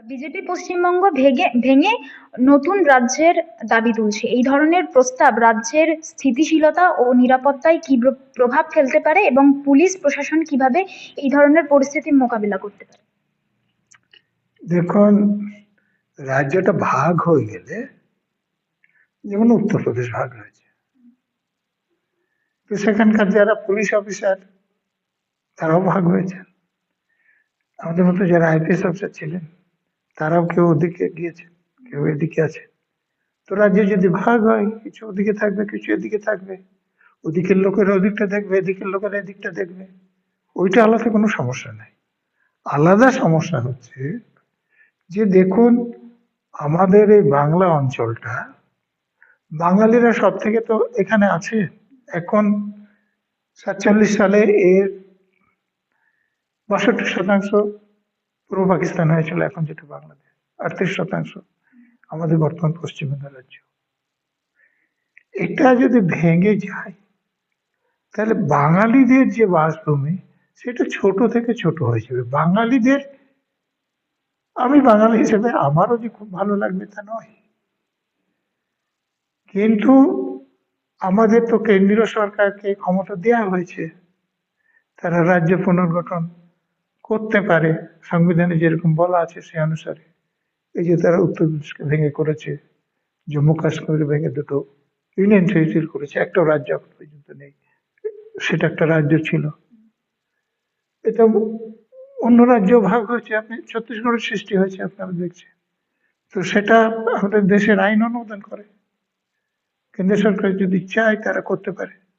BJP Paschimbanga ভেঙে ভেঙে নতুন রাজ্যের দাবি তুলছে। এই ধরনের প্রস্তাব রাজ্যের স্থিতিশীলতা ও নিরাপত্তায় কি প্রভাব ফেলতে পারে এবং পুলিশ প্রশাসন কীভাবে এই ধরনের পরিস্থিতির মোকাবিলা করতে পারে? দেখুন, রাজ্যটা ভাগ হয়ে গেলে যেমন উত্তরপ্রদেশ ভাগ হয়েছে তো সেখানকার যারা পুলিশ অফিসার, তারাও ভাগ হয়েছে। আমাদের মতো যারা আইপিএস অফিসার ছিলেন তারাও কেউ ওদিকে গিয়েছেন কেউ এদিকে আছে। তো রাজ্যে যদি ভাগ হয়, কিছু ওদিকে থাকবে, কিছু এদিকে থাকবে। ওদিকের লোকেরা ওদিকটা দেখবে, এদিকের লোকেরা এদিকটা দেখবে। ওইটা আলাদা কোনো সমস্যা নাই। আলাদা সমস্যা হচ্ছে যে দেখুন, আমাদের এই বাংলা অঞ্চলটা বাঙালিরা সব থেকে তো এখানে আছে। এখন সাতচল্লিশ সালে এর বাষট্টি শতাংশ পূর্ব পাকিস্তান হয়েছিল, এখন যেটা বাংলাদেশ। আটত্রিশ শতাংশ আমাদের বর্তমান পশ্চিমবঙ্গ রাজ্য। এটা যদি ভেঙে যায়, তাহলে বাঙালিদের যে বাসভূমি, সেটা ছোট থেকে ছোট হয়ে যাবে। বাঙালিদের, আমি বাঙালি হিসেবে আমারও যে খুব ভালো লাগবে তা নয়। কিন্তু আমাদের তো কেন্দ্রীয় সরকারকে ক্ষমতা দেওয়া হয়েছে। তারা রাজ্য পুনর্গঠন করতে পারে, সংবিধানে যেরকম বলা আছে সে অনুসারে। এই যে তারা উত্তরপ্রদেশকে ভেঙে করেছে, জম্মু কাশ্মীর ভেঙে দুটো ইউনিয়ন টেরিটরি করেছে একটা রাজ্য এখন পর্যন্ত নেই, সেটা একটা রাজ্য ছিল। এটা অন্য রাজ্য ভাগ হয়েছে, আপনি ছত্তিশগড়ের সৃষ্টি হয়েছে, আপনারা দেখছেন। তো সেটা আমাদের দেশের আইন অনুমোদন করে। কেন্দ্র সরকার যদি চায় তারা করতে পারে।